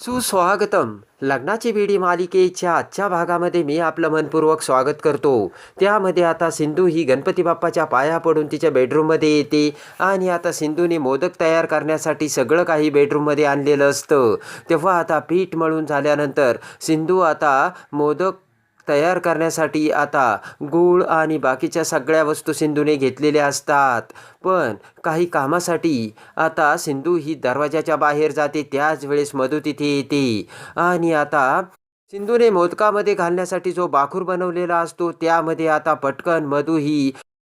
सुस्वागतम. लग्नाची बेडी मालिकेच्या आजच्या भागामध्ये मी आपलं मनपूर्वक स्वागत करतो. त्यामध्ये आता सिंधू ही गणपती बाप्पाच्या पाया पडून तिच्या बेडरूममध्ये येते आणि आता सिंधूने मोदक तयार करण्यासाठी सगळं काही बेडरूममध्ये आणलेलं असतं. तेव्हा आता पीठ मळून झाल्यानंतर सिंधू आता मोदक तयार करण्यासाठी आता गूळ आणि बाकीच्या सगळ्या वस्तू सिंधूने घेतलेल्या असतात. पण काही कामासाठी आता सिंधू ही दरवाजाच्या बाहेर जाते त्याच वेळेस मधू तिथे येते. आणि आता सिंधूने मोदकामध्ये घालण्यासाठी जो बाखूर बनवलेला असतो त्यामध्ये आता पटकन मधू ही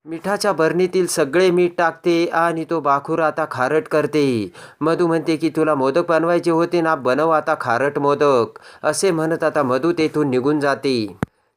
मिठाच्या बरणीतील सगळे मीठ टाकते आणि तो बाखूर आता खारट करते. मधू म्हणते की तुला मोदक बनवायचे होते ना बनव आता खारट मोदक. असे म्हणत आता मधू तेथून निघून जाते.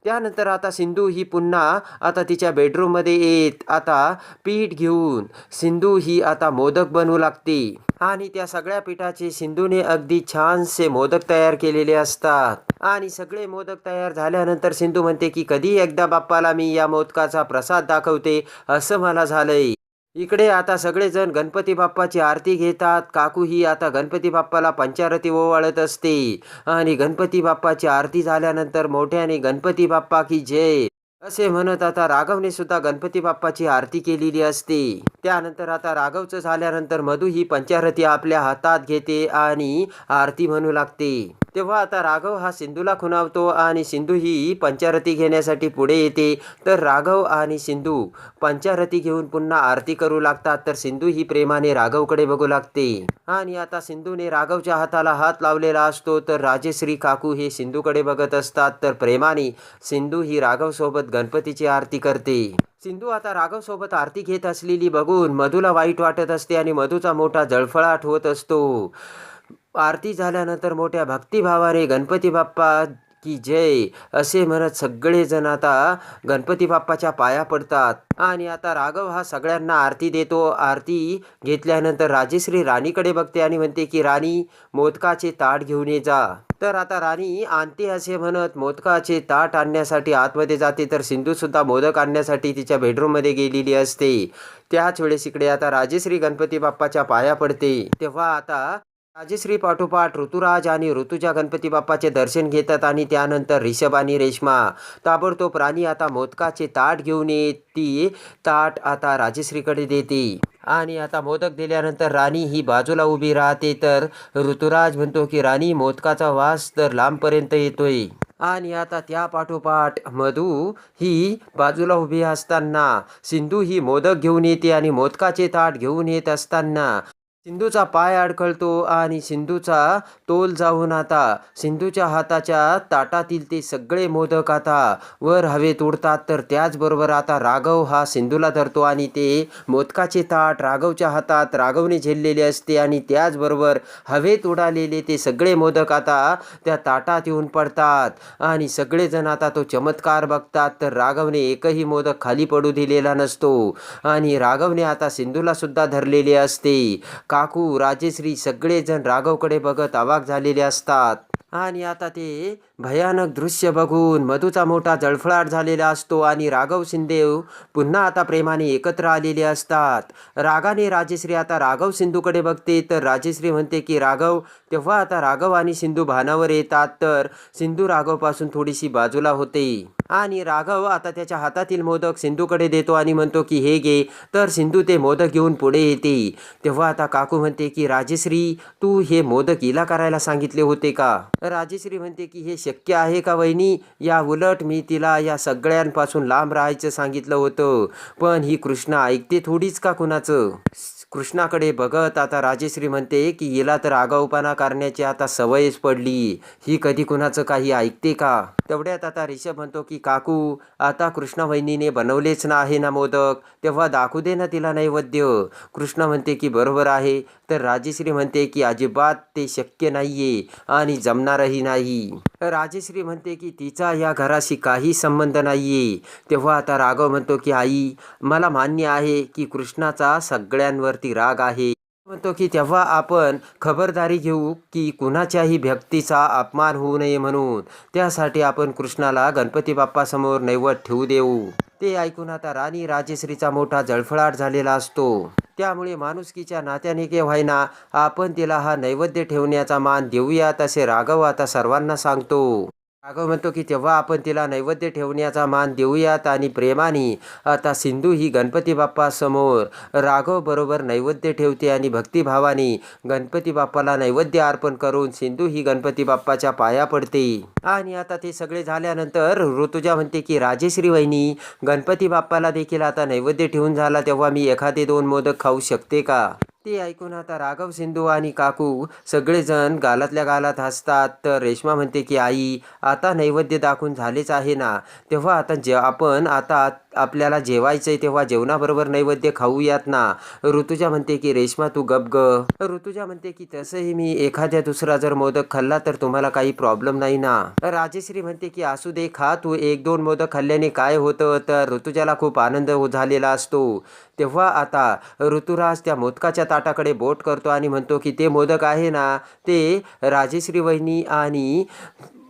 त्यानंतर आता सिंधू ही पुन्हा आता तिच्या बेडरूममध्ये येत. आता पीठ घेऊन सिंधू ही आता मोदक बनवू लागते. आणि त्या सगळ्या पिठाचे सिंधूने अगदी छानसे मोदक तयार केलेले असतात. आणि सगळे मोदक तयार झाल्यानंतर सिंधू म्हणते की कधी एकदा बाप्पाला मी या मोदकाचा प्रसाद दाखवते असं मला झालंय. इकडे आता सगळेजण गणपती बाप्पाची आरती घेतात. काकू ही आता गणपती बाप्पाला पंचारती ओवाळत असते. आणि गणपती बाप्पाची आरती झाल्यानंतर मोठ्याने गणपती बाप्पा की जय असे म्हणत आता राघवने सुद्धा गणपती बाप्पाची आरती केलेली असते. त्यानंतर आता राघवचं झाल्यानंतर मधू ही पंचारती आपल्या हातात घेते आणि आरती म्हणू लागते. तेव्हा आता राघव हा सिंधूला खुणावतो आणि सिंधू ही पंचारती घेण्यासाठी पुढे येते. तर राघव आणि सिंधू पंचारती घेऊन पुन्हा आरती करू लागतात. तर सिंधू ही प्रेमाने राघवकडे बघू लागते. आणि आता सिंधूने राघवच्या हाताला हात लावलेला असतो. तर राजेश्री काकू हे सिंधूकडे बघत असतात. तर प्रेमाने सिंधू ही राघवसोबत गणपतीची आरती करते. सिंधू आता राघव सोबत आरती घेत असलेली बघून मधूला वाईट वाटत असते आणि मधूचा मोठा जळफळाट होत असतो. आरती झाल्यानंतर मोठ्या भक्तिभावाने गणपती बाप्पा की जय असे म्हणत सगळेजण आता गणपती बाप्पाच्या पाया पडतात. आणि आता राघव हा सगळ्यांना आरती देतो. आरती घेतल्यानंतर राजेश्री राणीकडे बघते आणि म्हणते की राणी मोदकाचे ताट घेऊन ये जा. तर आता राणी आणते असे म्हणत मोदकाचे ताट आणण्यासाठी आतमध्ये जाते. तर सिंधूसुद्धा मोदक आणण्यासाठी तिच्या बेडरूममध्ये गेलेली असते. त्याच वेळेस इकडे आता राजेश्री गणपती बाप्पाच्या पाया पडते. तेव्हा आता राजश्री पाठोपाठ ऋतुराज आणि ऋतुजा गणपती बाप्पाचे दर्शन घेतात आणि त्यानंतर रिषभ आणि रेश्मा. ताबडतोब राणी आता मोदकाचे ताट घेऊन येते. ताट आता राजश्रीकडे देते. आणि आता मोदक दिल्यानंतर राणी ही बाजूला उभी राहते. तर ऋतुराज म्हणतो की राणी मोदकाचा वास तर लांबपर्यंत येतोय. आणि आता त्या पाठोपाठ मधू ही बाजूला उभी असताना सिंधू ही मोदक घेऊन येते आणि मोदकाचे ताट घेऊन येत असताना सिंधूचा पाय अडखळतो आणि सिंधूचा तोल जाऊन आता सिंधूच्या हाताच्या ताटातील ते सगळे मोदक आता वर हवेत उडतात तर त्याचबरोबर आता राघव हा सिंधूला धरतो आणि ते मोदकाचे ताट राघवच्या हातात राघवने झेललेले असते आणि त्याचबरोबर हवेत उडालेले ते सगळे मोदक आता त्या ताटात येऊन पडतात आणि सगळेजण आता तो चमत्कार बघतात. तर राघवने एकही मोदक खाली पडू दिलेला नसतो आणि राघवने आता सिंधूला सुद्धा धरलेले असते. काकू राजेश्री सगळेजण राघवकडे बघत अवाक झालेले असतात. आणि आता ते भयानक दृश्य बघून मधूचा मोठा जळफळाट झालेला असतो आणि राघव सिंदेव पुन्हा आता प्रेमाने एकत्र आलेले असतात. रागाने राजेश्री आता राघव सिंधूकडे बघते तर राजेश्री म्हणते की राघव तेव्हा आता राघव आणि सिंधू भानावर येतात तर सिंधू राघवपासून थोडीशी बाजूला होते. आणि राघव आता त्याच्या हातातील मोदक सिंधूकडे देतो आणि म्हणतो की हे घे. तर सिंधू ते मोदक घेऊन पुढे येते. तेव्हा आता काकू म्हणते की राजेश्री तू हे मोदक हिला करायला सांगितले होते का? राजेश्री म्हणते की हे शक्य आहे का वहिनी? या उलट मी तिला या सगळ्यांपासून लांब राहायचं सांगितलं होतं. पण ही कृष्णा ऐकते थोडीच का कुणाचं? कृष्णाकडे बघत आता राजेश्री म्हणते की हिला तर आगाऊपणा करण्याची आता सवयच पडली. ही कधी कुणाचं काही ऐकते का? तेवढ्यात आता रिषभ म्हणतो की काकू आता कृष्णा वहिनीने बनवलेच ना आहे ना मोदक. तेव्हा दाखवू दे ना तिला नैवेद्य. कृष्णा म्हणते की बरोबर आहे. तर राजेश्री म्हणते की अजिबात ते शक्य नाहीये आणि जमणारही नाही. राजेश्री म्हणते की तिचा या घराशी काही संबंध नाहीये. तेव्हा आता राघव म्हणतो की आई मला मान्य आहे की कृष्णाचा सगळ्यांवर सगळ्यांवरती राग आहे. म्हणतो की तेव्हा आपण खबरदारी घेऊ की कुणाच्याही व्यक्तीचा अपमान होऊ नये म्हणून. त्यासाठी आपण कृष्णाला गणपती बाप्पासमोर नैवत ठेवू देऊ. ते ऐकून आता राणी राजेश्रीचा मोठा जळफळाट झालेला असतो. त्यामुळे माणुसकीच्या नात्याने के व्हायना आपण तिला हा नैवेद्य ठेवण्याचा मान देऊयात असे राघव आता सर्वांना सांगतो. राघव म्हणतो की तेव्हा आपण तिला नैवेद्य ठेवण्याचा मान देऊयात आणि प्रेमाने आता सिंधू ही गणपती बाप्पासमोर राघव बरोबर नैवेद्य ठेवते आणि भक्तिभावाने गणपती बाप्पाला नैवेद्य अर्पण करून सिंधू ही गणपती बाप्पाच्या पाया पडते. आणि आता ते सगळे झाल्यानंतर ऋतुजा म्हणते की राजेश्री वहिनी गणपती बाप्पाला देखील आता नैवेद्य ठेवून झाला तेव्हा मी एखादे दोन मोदक खाऊ शकते का? ते ऐकून आता राघव सिंधू आणि काकू सगळेजण गालातल्या गालात हसतात. तर रेश्मा म्हणते की आई आता नैवेद्य दाखवून झालेच आहे ना. तेव्हा आता जे आपण आता आपल्याला जेवायचं आहे तेव्हा जेवणाबरोबर नैवेद्य खाऊयात ना. ऋतुजा म्हणते की रेश्मा तू गप ग. ऋतुजा म्हणते की तसंही मी एखाद्या दुसरा जर मोदक खाल्ला तर तुम्हाला काही प्रॉब्लेम नाही ना. राजेश्री म्हणते की असू दे खा तू. एक दोन मोदक खाल्ल्याने काय होतं? तर ऋतुजाला खूप आनंद झालेला असतो. तेव्हा आता ऋतुराज त्या मोदकाच्या ताटाकडे बोट करतो आणि म्हणतो की ते मोदक आहे ना ते राजेश्री वहिनी आणि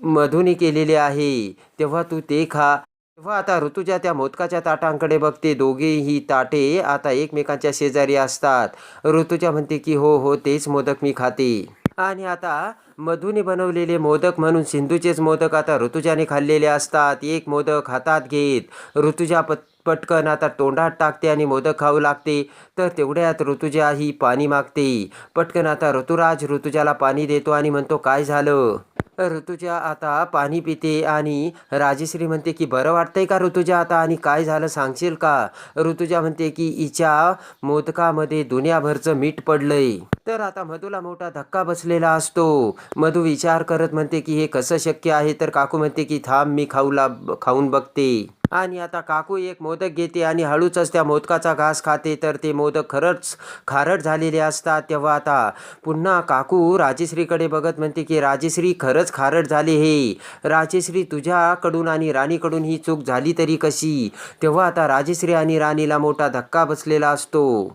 मधुने केलेले आहे. तेव्हा तू ते खा. तेव्हा आता ऋतुजा त्या मोदकाच्या ताटांकडे बघते. दोघेही ताटे आता एकमेकांच्या शेजारी असतात. ऋतुजा म्हणते की हो हो तेच मोदक मी खाते. आणि आता मधुने बनवलेले मोदक म्हणून सिंधूचेच मोदक आता ऋतुजाने खाल्लेले असतात. एक मोदक हातात घेत ऋतुजा पत् पटकन आता तोंडात टाकते आणि मोदक खाऊ लागते. तर तेवढ्यात ऋतुजा ही पाणी मागते. पटकन आता ऋतुराज ऋतुजाला पाणी देतो आणि म्हणतो काय झालं? ऋतुजा आता पाणी पिते आणि राजेश्री म्हणते की बरं वाटतंय का ऋतुजा आता आणि काय झालं सांगशील का? ऋतुजा म्हणते की हिच्या मोदकामध्ये दुनियाभरचं मीठ पडलंय. तर आता मधूला मोठा धक्का बसलेला असतो. मधू विचार करत म्हणते की हे कसं शक्य आहे? तर काकू म्हणते की थांब मी खाऊला खाऊन बघते. आणि आता काकू एक मोदक घेते आणि हळूचच त्या मोदकाचा घास खाते. तर ते मोदक खरंच खारट झालेले असतात. तेव्हा आता पुन्हा काकू राजेश्रीकडे बघत म्हणते की राजेश्री खरंच खारट झाले हे. राजेश्री तुझ्याकडून आणि राणीकडून ही चूक झाली तरी कशी? तेव्हा आता राजेश्री आणि राणीला मोठा धक्का बसलेला असतो.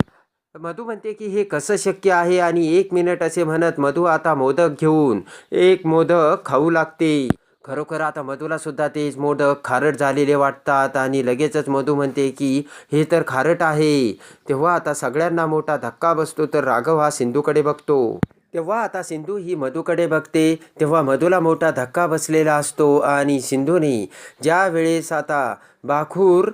मधू म्हणते की हे कसं शक्य आहे? आणि एक मिनिट असे म्हणत मधू आता मोदक घेऊन एक मोदक खाऊ लागते. खरोखर आता मधूला सुद्धा तेच मोदक खारट झालेले वाटतात आणि लगेचच मधू म्हणते की हे तर खारट आहे. तेव्हा आता सगळ्यांना मोठा धक्का बसतो तर राघव हा सिंधूकडे बघतो. तेव्हा आता सिंधू ही मधूकडे बघते तेव्हा मधूला मोठा धक्का बसलेला असतो आणि सिंधूने ज्या वेळेस आता बाखूर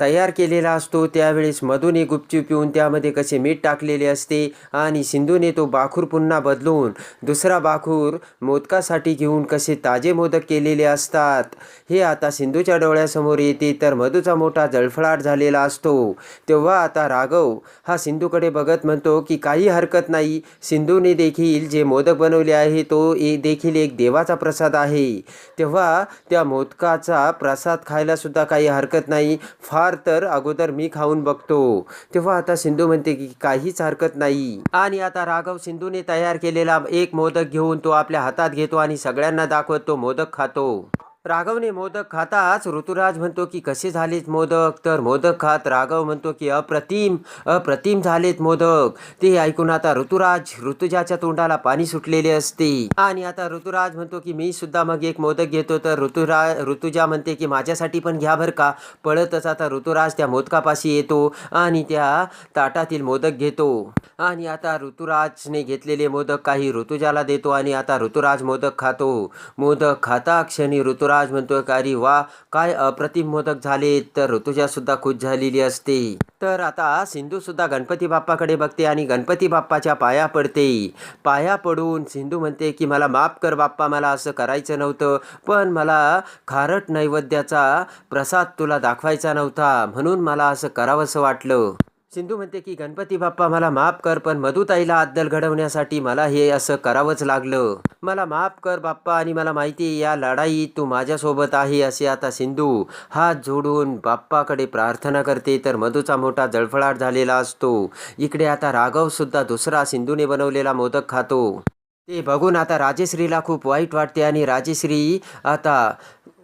तयार केलेला असतो. त्यावेळेस मधूने गुपचूप येऊन त्यामध्ये कसे मीठ टाकलेले असते आणि सिंधूने तो बाखूर पुन्हा बदलून दुसरा बाखूर मोदकासाठी घेऊन कसे ताजे मोदक केलेले असतात. हे आता सिंधूच्या डोळ्यासमोर येते. तर मधूचा मोठा जळफळाट झालेला असतो. तेव्हा आता राघव हा सिंधूकडे बघत म्हणतो की काही हरकत नाही. सिंधूने देखील जे मोदक बनवले आहे तो ए देखील एक देवाचा प्रसाद आहे. तेव्हा त्या मोदकाचा प्रसाद खायलासुद्धा काही हरकत नाही. फार तर अगोदर मी खाऊन बघतो. तेव्हा आता सिंधू म्हणते की काहीच हरकत नाही. आणि आता राघव सिंधूने तयार केलेला एक मोदक घेऊन तो आपल्या हातात घेतो आणि सगळ्यांना दाखवत तो मोदक खातो. राघवने मोदक खाताच. ऋतुराज म्हणतो की कसे झालेत मोदक? तर मोदक खात राघव म्हणतो की अप्रतिम अप्रतिम झालेत मोदक. ते ऐकून आता ऋतुराज ऋतुजाच्या तोंडाला पाणी सुटलेले असते. आणि आता ऋतुराज म्हणतो की मी सुद्धा मग एक मोदक घेतो. तर ऋतुराज ऋतुजा म्हणते की माझ्यासाठी पण घ्या बरं का. पळतच आता ऋतुराज त्या मोदकापाशी येतो आणि त्या ताटातील मोदक घेतो. आणि आता ऋतुराजने घेतलेले मोदक काही ऋतुजाला देतो आणि आता ऋतुराज मोदक खातो. मोदक खाता क्षणी ऋतुराज म्हणतोय का अरे वा काय अप्रतिम मोदक झाले तर ऋतुजा सुद्धा खुश झालेली असते. तर आता सिंधू सुद्धा गणपती बाप्पाकडे बघते आणि गणपती बाप्पाच्या पाया पडते. पाया पडून सिंधू म्हणते की मला माफ कर बाप्पा मला असं करायचं नव्हतं पण मला खारट नैवेद्याचा प्रसाद तुला दाखवायचा नव्हता म्हणून मला असं करावंसं वाटलं. सिंधू म्हणते की गणपती बाप्पा मला माफ कर पण मधुताईला अद्दल घडवण्यासाठी मला हे असं करावंच लागलं. मला माफ कर बाप्पा आणि मला माहिती आहे या लढाईत तू माझ्यासोबत आहे असे आता सिंधू हात जोडून बाप्पाकडे प्रार्थना करते. तर मधूचा मोठा जळफळाट झालेला असतो. इकडे आता राघवसुद्धा दुसरा सिंधूने बनवलेला मोदक खातो. ते बघून आता राजेश्रीला खूप वाईट वाटते आणि राजेश्री आता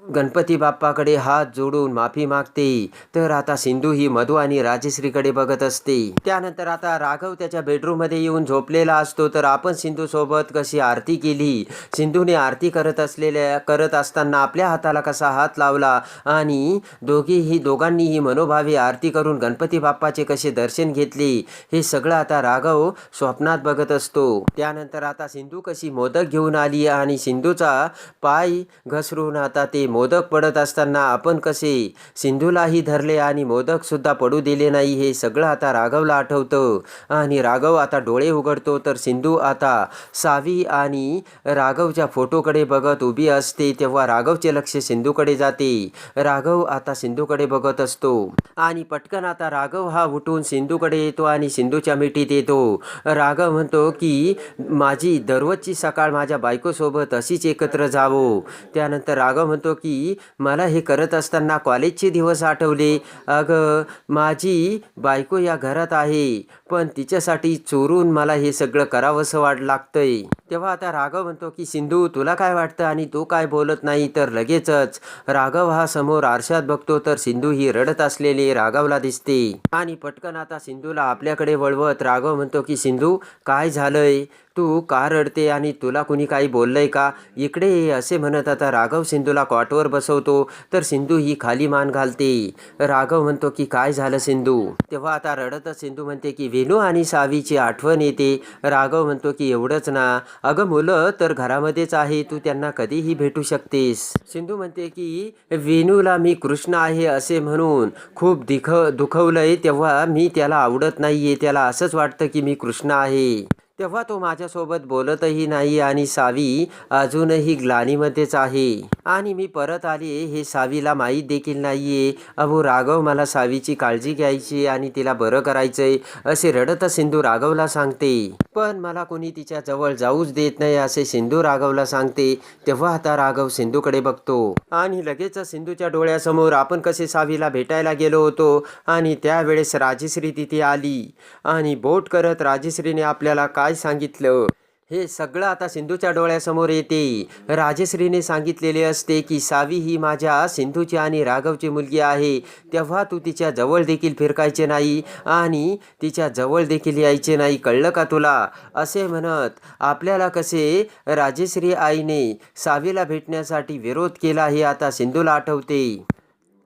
गणपती बाप्पाकडे हात जोडून माफी मागते. तर आता सिंधू ही मधू आणि राजश्रीकडे बघत असते. त्यानंतर आता राघव त्याच्या बेडरूममध्ये येऊन झोपलेला असतो. तर आपण सिंधू सोबत कशी आरती केली? सिंधूने आरती करत असलेल्या करत असताना आपल्या हाताला कसा हात लावला? आणि दोघीही दोघांनीही मनोभावी आरती करून गणपती बाप्पाचे कसे दर्शन घेतले? हे सगळं आता राघव स्वप्नात बघत असतो. त्यानंतर आता सिंधू कशी मोदक घेऊन आली? आणि सिंधूचा पाय घसरून आता ते मोदक पडत असताना आपण कसे सिंधूलाही धरले आणि मोदकसुद्धा पडू दिले नाही हे सगळं आता राघवला आठवतं. आणि राघव आता डोळे उघडतो तर सिंधू आता सावी आणि राघवच्या फोटोकडे बघत उभी असते तेव्हा राघवचे लक्ष सिंधूकडे जाते. राघव आता सिंधूकडे बघत असतो. आणि पटकन आता राघव हा उठून सिंधूकडे येतो आणि सिंधूच्या मिठीत येतो. राघव म्हणतो की माझी दररोजची सकाळ माझ्या बायकोसोबत अशीच एकत्र जावो. त्यानंतर राघव म्हणतो की मला हे करत असताना कॉलेजचे दिवस आठवले. अगं माझी बायको या घरात आहे पण तिच्यासाठी चोरून मला हे सगळं करावंसं वाट लागतंय. तेव्हा आता राघव म्हणतो की सिंधू तुला काय वाटतं आणि तो काय बोलत नाही? तर लगेचच राघव हा समोर आरशात बघतो तर सिंधू ही रडत असलेली राघवला दिसते. आणि पटकन आता सिंधूला आपल्याकडे वळवत राघव म्हणतो की सिंधू काय झालंय? तू का रडते आणि तुला कुणी काही बोललंय का? इकडे असे म्हणत आता राघव सिंधूला कॉटवर बसवतो. तर सिंधू ही खाली मान घालते. राघव म्हणतो की काय झालं सिंधू? तेव्हा आता रडतच सिंधू म्हणते की वेणू आणि सावीची आठवण येते. राघव म्हणतो की एवढंच ना. अगं मुलं तर घरामध्येच आहे. तू त्यांना कधीही भेटू शकतेस. सिंधू म्हणते की वेणूला मी कृष्ण आहे असे म्हणून खूप दिख दुखवलंय. तेव्हा मी त्याला आवडत नाहीये. त्याला असंच वाटतं की मी कृष्ण आहे. तेव्हा तो माझ्यासोबत बोलतही नाही आणि सावी अजूनही ग्लानीमध्येच आहे. आणि मी परत आले हे सावीला माहीत देखील नाही आहे अहो राघव मला सावीची काळजी घ्यायची आणि तिला बरं करायचंय असे रडत सिंधू राघवला सांगते. पण मला कोणी तिच्या जवळ जाऊच देत नाही असे सिंधू राघवला सांगते. तेव्हा आता राघव सिंधूकडे बघतो. आणि लगेच सिंधूच्या डोळ्यासमोर आपण कसे सावीला भेटायला गेलो होतो. आणि त्यावेळेस राजश्री तिथे आली. आणि बोट करत राजश्रीने आपल्याला काय सांगितलं. हे सगळं आता सिंधूच्या डोळ्यासमोर येते. राजश्रीने सांगितलेले असते की सावी ही माझ्या सिंधूची आणि राघवची मुलगी आहे. तेव्हा तू तिच्या जवळ देखील फिरकायचे नाही आणि तिच्या जवळ देखील यायचे नाही. कळलं का तुला? असे म्हणत आपल्याला कसे राजश्री आईने सावीला भेटण्यासाठी विरोध केला हे आता सिंधूला आठवते.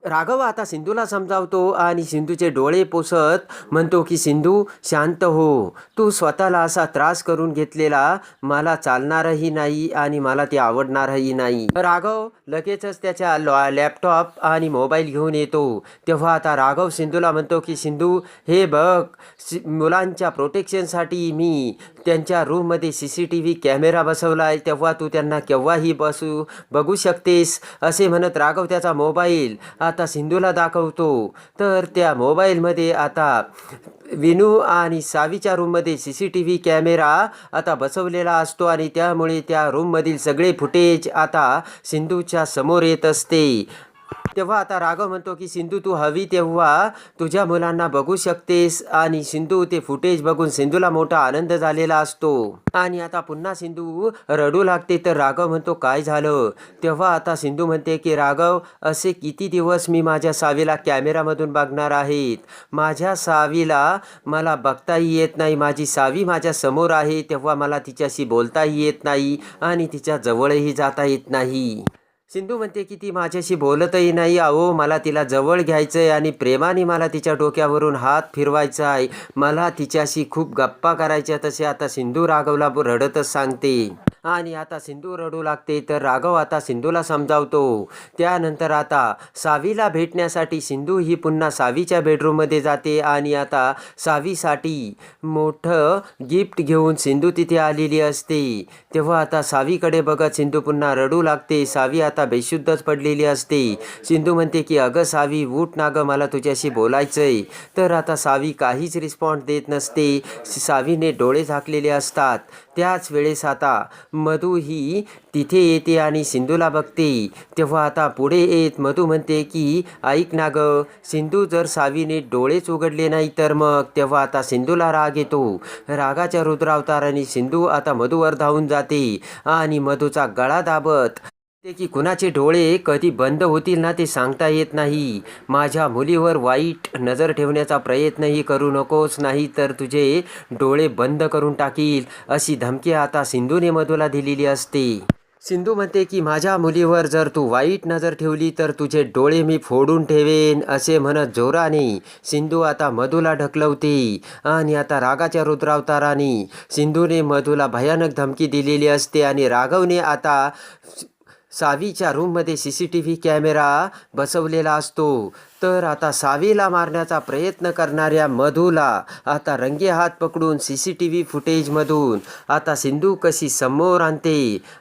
राघव आता सिंधूला समजावतो आणि सिंधूचे डोळे पोसत म्हणतो की सिंधू शांत हो. तू स्वतःला असा त्रास करून घेतलेला मला चालणारही नाही आणि मला ते आवडणारही नाही. राघव लगेचच त्याच्या लॉ- लॅपटॉप आणि मोबाईल घेऊन येतो. तेव्हा आता राघव सिंधूला म्हणतो की सिंधू हे बघ सि- मुलांच्या प्रोटेक्शनसाठी मी त्यांच्या रूममध्ये C C T V camera बसवला आहे तेव्हा तू त्यांना केव्हाही बसू बघू शकतेस असे म्हणत राघव त्याचा मोबाईल आता सिंधूला दाखवतो. तर त्या मोबाईलमध्ये आता विनू आणि सावीच्या रूममध्ये C C T V camera आता बसवलेला असतो आणि त्यामुळे त्या रूममधील सगळे फुटेज आता सिंधूच्या समोर येत असते. तेव्हा आता राघव म्हणतो की सिंधू तू हवी तेव्हा तुझ्या मुलांना बघू शकतेस. आणि सिंधू ते फुटेज बघून सिंधूला मोठा आनंद झालेला असतो. आणि आता पुन्हा सिंधू रडू लागते. तर राघव म्हणतो काय झालं? तेव्हा आता सिंधू म्हणते की राघव असे किती दिवस मी माझ्या सावीला कॅमेरामधून बघणार आहेत? माझ्या सावीला मला बघताही येत नाही. माझी सावी माझ्यासमोर आहे. तेव्हा मला तिच्याशी बोलताही येत नाही आणि तिच्या जवळही जाता येत नाही. सिंधू म्हणते की ती माझ्याशी बोलतही नाही अहो मला तिला जवळ घ्यायचं आहे आणि प्रेमाने मला तिच्या डोक्यावरून हात फिरवायचा आहे. मला तिच्याशी खूप गप्पा करायच्या तसे आता सिंधू राघवला रडतच सांगते. आणि आता सिंधू रडू लागते तर राघव आता सिंधूला समजावतो. त्यानंतर आता सावीला भेटण्यासाठी सिंधू ही पुन्हा सावीच्या बेडरूममध्ये जाते आणि आता सावीसाठी मोठं गिफ्ट घेऊन सिंधू तिथे आलेली असते. तेव्हा आता सावीकडे बघत सिंधू पुन्हा रडू लागते. सावी आता बेशुद्धच पडलेली असते. सिंधू म्हणते की अगं सावी उठ ना गं मला तुझ्याशी बोलायचंय. तर आता सावी काहीच रिस्पॉन्स देत नसते. सावीने डोळे झाकलेले असतात. त्याच वेळेस आता मधू ही तिथे येते आणि सिंधूला बघते. तेव्हा आता पुढे येत मधू म्हणते की ऐक ना ग सिंधू जर सावीने डोळेच उघडले नाही तर मग? तेव्हा आता सिंधूला राग येतो. रागाच्या रुद्रावताराने सिंधू आता मधूवर धावून जाते आणि मधूचा गळा दाबत ते की कुणाचे डोळे कधी बंद होतील ना ते सांगता येत नाही. माझ्या मुलीवर वाईट नजर ठेवण्याचा प्रयत्नही करू नकोस नाही तर तुझे डोळे बंद करून टाकील अशी धमकी आता सिंधूने मधूला दिलेली असते. सिंधू म्हणते की माझ्या मुलीवर जर तू वाईट नजर ठेवली तर तुझे डोळे मी फोडून ठेवेन असे म्हणत जोराने सिंधू आता मधूला ढकलवते. आणि आता रागाच्या रुद्रावताराने सिंधूने मधूला भयानक धमकी दिलेली असते आणि राघवने आता सावीच्या रूममध्ये C C T V camera बसवलेला असतो. तर आता सावीला मारण्याचा प्रयत्न करणाऱ्या मधूला आता रंगे हात पकडून सी सी टी व्ही फुटेजमधून आता सिंधू कशी समोर आणते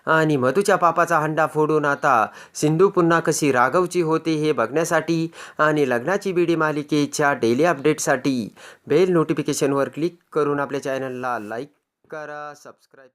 आणि मधूच्या पापाचा हंडा फोडून आता सिंधू पुन्हा कशी राघवची होते हे बघण्यासाठी आणि लग्नाची बीडी मालिकेच्या डेली अपडेटसाठी बेल नोटिफिकेशनवर क्लिक करून आपल्या चॅनलला लाईक करा सबस्क्राईब